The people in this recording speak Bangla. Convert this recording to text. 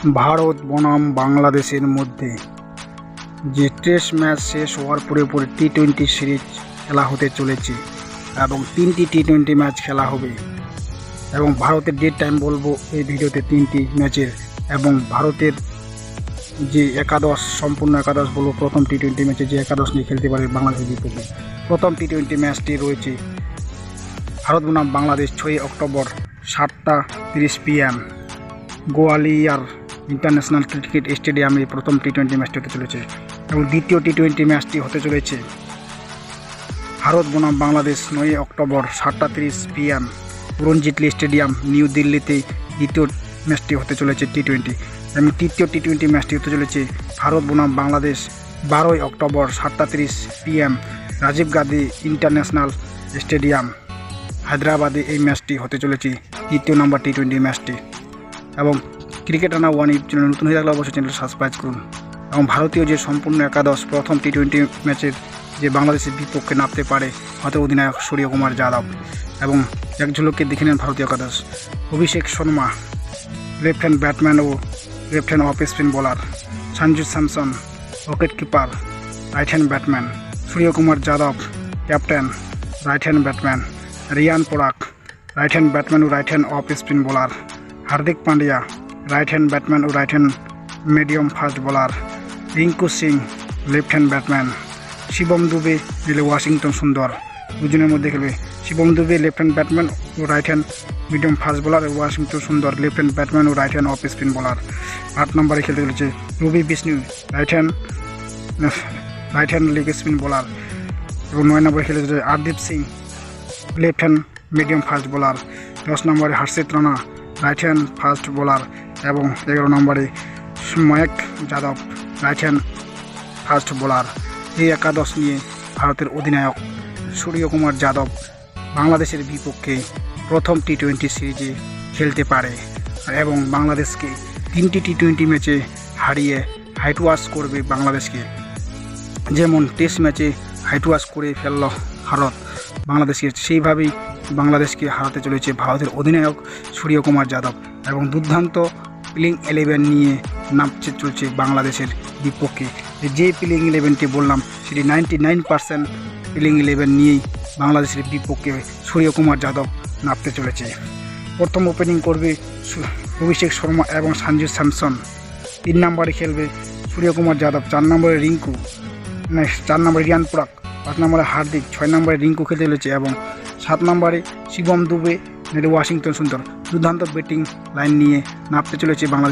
ভারত বনাম বাংলাদেশের মধ্যে যে টেস্ট ম্যাচ শেষ হওয়ার পরে পরে টি টোয়েন্টি সিরিজ খেলা হতে চলেছে এবং তিনটি টি টোয়েন্টি ম্যাচ খেলা হবে। এবং ভারতের ডেট টাইম বলব, এই ভিডিওতে তিনটি ম্যাচের এবং ভারতের যে একাদশ, সম্পূর্ণ একাদশ বলব, প্রথম টি টোয়েন্টি ম্যাচে যে একাদশ নিয়ে খেলতে পারে বাংলাদেশের বিপক্ষে। প্রথম টি টোয়েন্টি ম্যাচটি রয়েছে ভারত বনাম বাংলাদেশ ছয়ই অক্টোবর সাতটা তিরিশ পিএম গোয়ালিয়ার ইন্টারন্যাশনাল ক্রিকেট স্টেডিয়ামে প্রথম টি টোয়েন্টি ম্যাচটি হতে চলেছে এবং দ্বিতীয় টি টোয়েন্টি ম্যাচটি হতে চলেছে। ভারত বনাম বাংলাদেশ নয় অক্টোবর সাতটা তিরিশ PM Arun Jaitley stadium, new দিল্লিতে দ্বিতীয় ম্যাচটি হতে চলেছে টি টোয়েন্টি এবং তৃতীয় টি টোয়েন্টি ম্যাচটি হতে চলেছে ভারত বনাম বাংলাদেশ বারোই অক্টোবর সাতটা তিরিশ PM Rajiv Gandhi international stadium. হায়দ্রাবাদে এই ম্যাচটি হতে চলেছে দ্বিতীয় নম্বর টি টোয়েন্টি ম্যাচটি এবং ক্রিকেট আনা ওয়ান ইউটিউব চ্যানেল নতুন হয়ে থাকলে অবশ্যই চ্যানেল সাবস্ক্রাইব করুন। এবং ভারতীয় যে সম্পূর্ণ একাদশ, প্রথম টি টোয়েন্টি ম্যাচের যে বাংলাদেশের বিপক্ষে নামতে পারে হয়তো অধিনায়ক সূর্যকুমার যাদব এবং এক ঝুলককে দেখে নেন ভারতীয় একাদশ। Abhishek Sharma left hand batsman ও left hand off spin bowler Sanju Samson, wicket keeper right hand batsman Suryakumar Yadav, captain right hand batsman Riyan Parag right hand batsman ও right hand off spin bowler Hardik Pandya right hand batsman ও right hand medium fast bowler Rinku Singh left hand batsman Shivam Dube নিলে ওয়াশিংটন সুন্দর। দুজনের মধ্যে খেলবে Shivam Dube left hand batsman ও right hand medium fast bowler এবং Washington Sundar. Left hand batsman ও right hand off spin bowler আট নম্বরে খেলতে চলেছে Ravi Bishnoi right hand right hand leg spin bowler এবং নয় নম্বরে খেলে চলেছে Arshdeep Singh left hand medium fast bowler দশ নম্বরে Harshit Rana right hand fast bowler এবং এগারো নম্বরে Mayank Yadav right hand fast bowler এই একাদশ নিয়ে ভারতের অধিনায়ক সূর্যকুমার যাদব বাংলাদেশের বিপক্ষে প্রথম টি টোয়েন্টি সিরিজে খেলতে পারে এবং বাংলাদেশকে তিনটি টি টোয়েন্টি ম্যাচে হারিয়ে হাইট ওয়াশ করবে বাংলাদেশকে। যেমন টেস্ট ম্যাচে হাইট ওয়াশ করে ফেলল ভারত বাংলাদেশকে সেইভাবেই বাংলাদেশকে হারাতে চলেছে ভারতের অধিনায়ক সূর্যকুমার যাদব এবং দুর্দান্ত প্লেইং ইলেভেন নিয়ে নামছে চলছে বাংলাদেশের বিপক্ষে। যে প্লেইং ইলেভেনটি বললাম, সেটি ninety nine percent playing eleven নিয়েই বাংলাদেশের বিপক্ষে সূর্যকুমার যাদব নামতে চলেছে। প্রথম ওপেনিং করবে অভিষেক শর্মা এবং সঞ্জু স্যামসন। তিন নম্বরে খেলবে সূর্যকুমার যাদব, চার নম্বরে রিঙ্কু মানে চার নম্বরে রিয়ান পুরাক পাঁচ নম্বরে হার্দিক, ছয় নম্বরে রিঙ্কু খেলতে চলেছে এবং সাত নম্বরে শিবম দুবে নেড়ে ওয়াশিংটন সুন্দর। দুর্দান্ত ব্যাটিং লাইন নিয়ে নামতে চলেছে বাংলাদেশ।